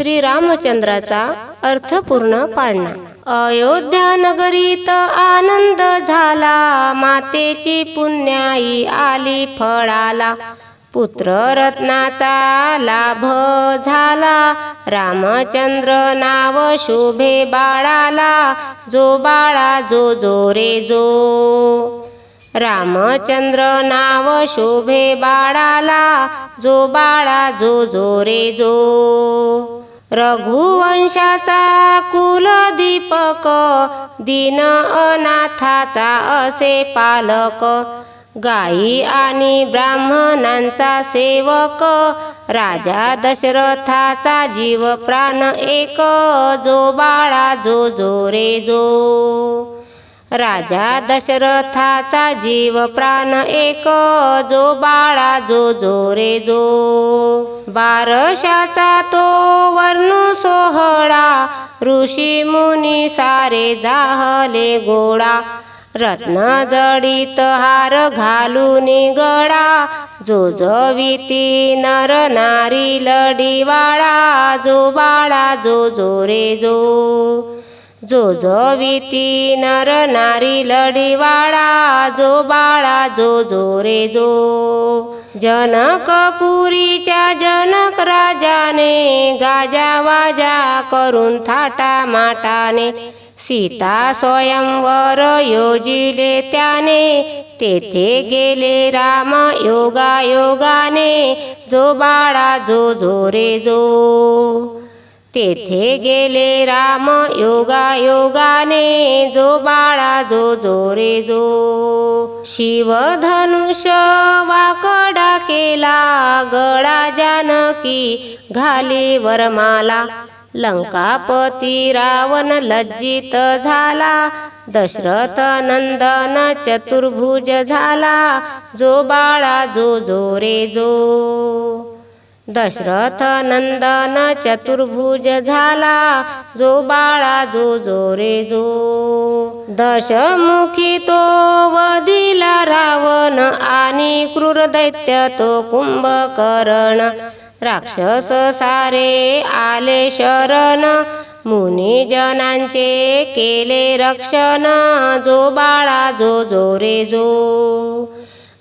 श्रीरामचंद्राचा अर्थपूर्ण पाळणा. अयोध्या नगरीत आनंद झाला मातेची पुण्याई आली फळाला. पुत्र रत्नाचा लाभ झाला रामचंद्र नाव शोभे बाळाला. जो बाळा जो जो रे जो. रामचंद्र नाव शोभे बाळाला. जो बाळा जो जो रे जो. रघुवंशाचा कुलदीपक दीन अनाथाचा असे पालक. गाई आणि ब्राह्मणांचा सेवक राजा दशरथाचा जीव प्राण एक. जो बाळा जो जो रे जो राजा दशरथाचा जीव प्राण एक. जो बाळा जो जो रे जो बारशाचा तो वर्णू सोहळा. ऋषी मुनी सारे जाहले गोळा. रत्न जडित हार घालून गळा. जो जविती नर नारी लढीवाळा. जो बाळा जो जो रे जो जो जो विती नर नारी लढीवाळा जो बाळा जो जो रे जो जनकपुरीच्या जनक राजाने गाजा वाजा करून थाटा माटाने सीता स्वयंवर योजिले त्याने तेथे गेले राम योगा योगाने जो बाळा जो जो रे जो तेथे गेले राम योगा योगाने जो बाळा जो जो रे जो शिवधनुष्य वाकडा केला गळा जानकी घाली वरमाला. लंकापती रावण लज्जित झाला दशरथ नंदन चतुर्भुज झाला जो बाळा जो जो रे जो दशरथ नंदन चतुर्भुज झाला जो बाळा जो जो रे जो. दशमुखी तो वदिला रावण आणि क्रूर दैत्य तो कुंभकर्ण. राक्षस सारे आले शरण मुनिजनांचे केले रक्षण जो बाळा जो जो रे जो.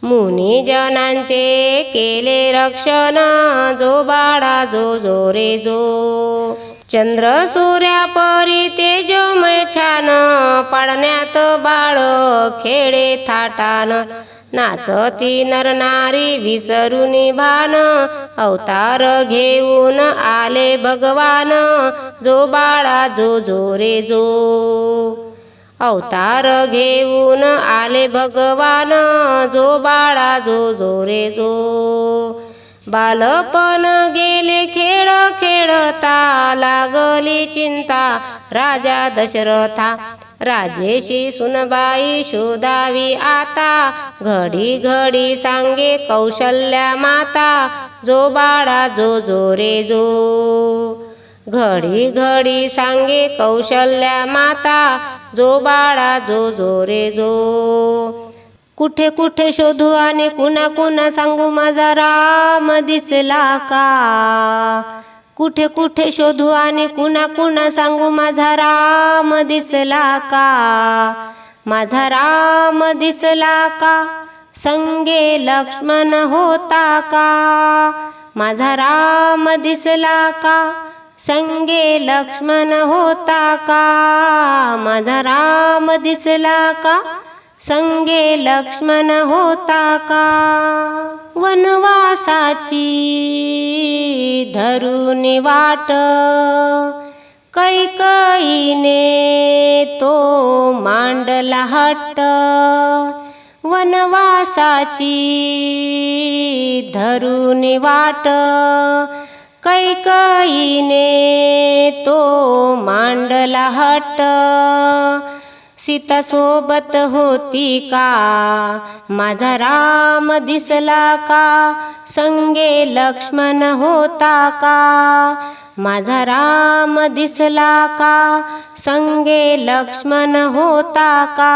मुनिजनांचे केले रक्षण जो बाळा जो जो रे जो चंद्र सूर्या परी तेजोमय छान पाडण्यात बाळ खेळे थाटान नाचती नर नारी विसरून भान अवतार घेऊन आले भगवान जो बाळा जो जो रे जो अवतार घेऊन आले भगवान जो बाळा जो जो रे जो बालपण गेले खेळ खेळता लागली चिंता राजा दशरथा. राजेशी सुनबाई शोधावी आता घडी घडी सांगे कौशल्या माता जो बाळा जो जो रे जो घडी घडी सांगे कौशल्या माता जो बाळा जो जो रे जो. कुठे कुठे शोधू आणि कुणा कुणा सांगू माझा राम दिसला का? कुठे कुठे शोधू आणि कुणा कुणा सांगू माझा राम दिसला का? माझा राम दिसला का? संगे लक्ष्मण होता का? माझा राम दिसला का? संगे लक्ष्मण होता का? माझा राम दिसला का? संगे लक्ष्मण होता का? वनवासाची धरून वाट कैकईने तो मांडला हट्ट. वनवासाची धरून वाट कैकईने तो मांडला हट. सीता सोबत होती का? माझा राम दिसला का? संगे लक्ष्मण होता का? माझा राम दिसला का? संगे लक्ष्मण होता का?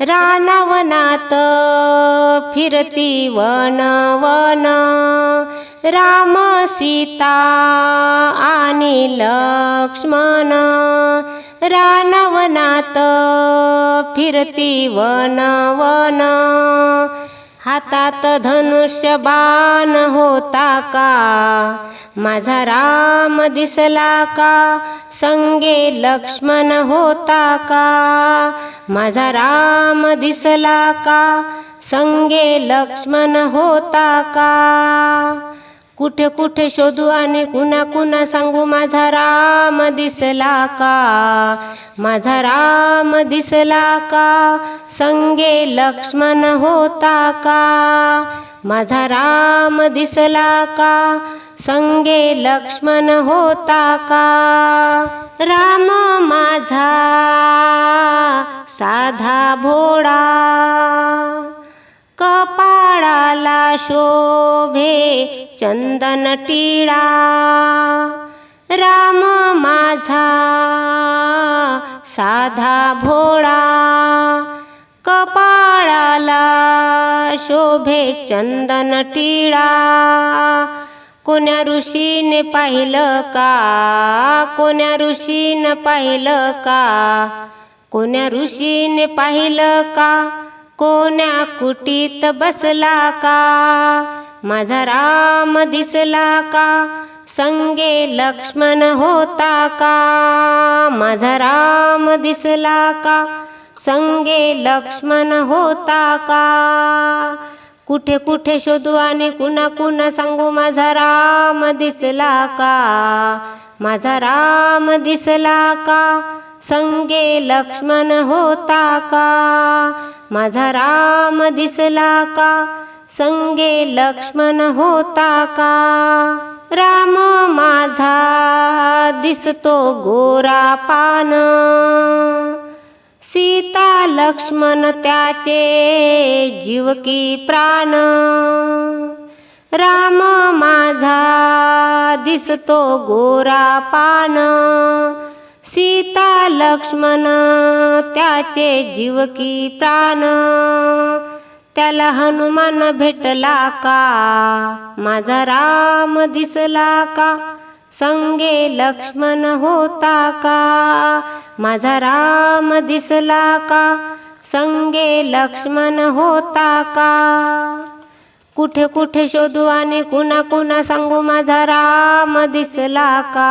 रानावनात फिरती वन वन राम सीता आणि लक्ष्मण. रानावनात फिरती वन वन हातात धनुष्य बाण होता का? माझा राम दिसला का? संगे लक्ष्मण होता का? माझा राम दिसला का? संगे लक्ष्मण होता का? कुठे कुठे शोधू आणि कुणा कुणा सांगू माझा राम दिसला का? माझा राम दिसला का? संगे लक्ष्मण होता का? माझा राम दिसला का? संगे लक्ष्मण होता का? राम माझा साधा भोळा कपाळाला शोभे चंदन टिळा. राम माझा साधा भोळा. कपाळाला शोभे चंदन टिळा. कोण्या ऋषीने पाहिलं का? कोण्या ऋषीनं पाहिलं का? कोण्या ऋषीने पाहिलं का? कोण्या कुटीत बसला का? माझा राम दिसला का? संगे लक्ष्मण होता का? माझा राम दिसला का? संगे लक्ष्मण होता का? कुठे कुठे शोधू आणि कुणा कुणा सांगू माझा राम दिसला का? माझा राम दिसला का? संगे लक्ष्मण होता का? माझा राम दिसला का? संगे लक्ष्मण होता का? राम माझा दिसतो गोरा पान. सीता लक्ष्मण त्याचे जीवकी प्राण. राम माझा दिसतो गोरा पान. सीता लक्ष्मण त्याचे जीवकी प्राण. त्याला हनुमान भेटला का? माझा राम दिसला का? संगे लक्ष्मण होता का? माझा राम दिसला का? संगे लक्ष्मण होता का? कुठे कुठे शोधू आणि कुणा कुणा सांगू माझा राम दिसला का?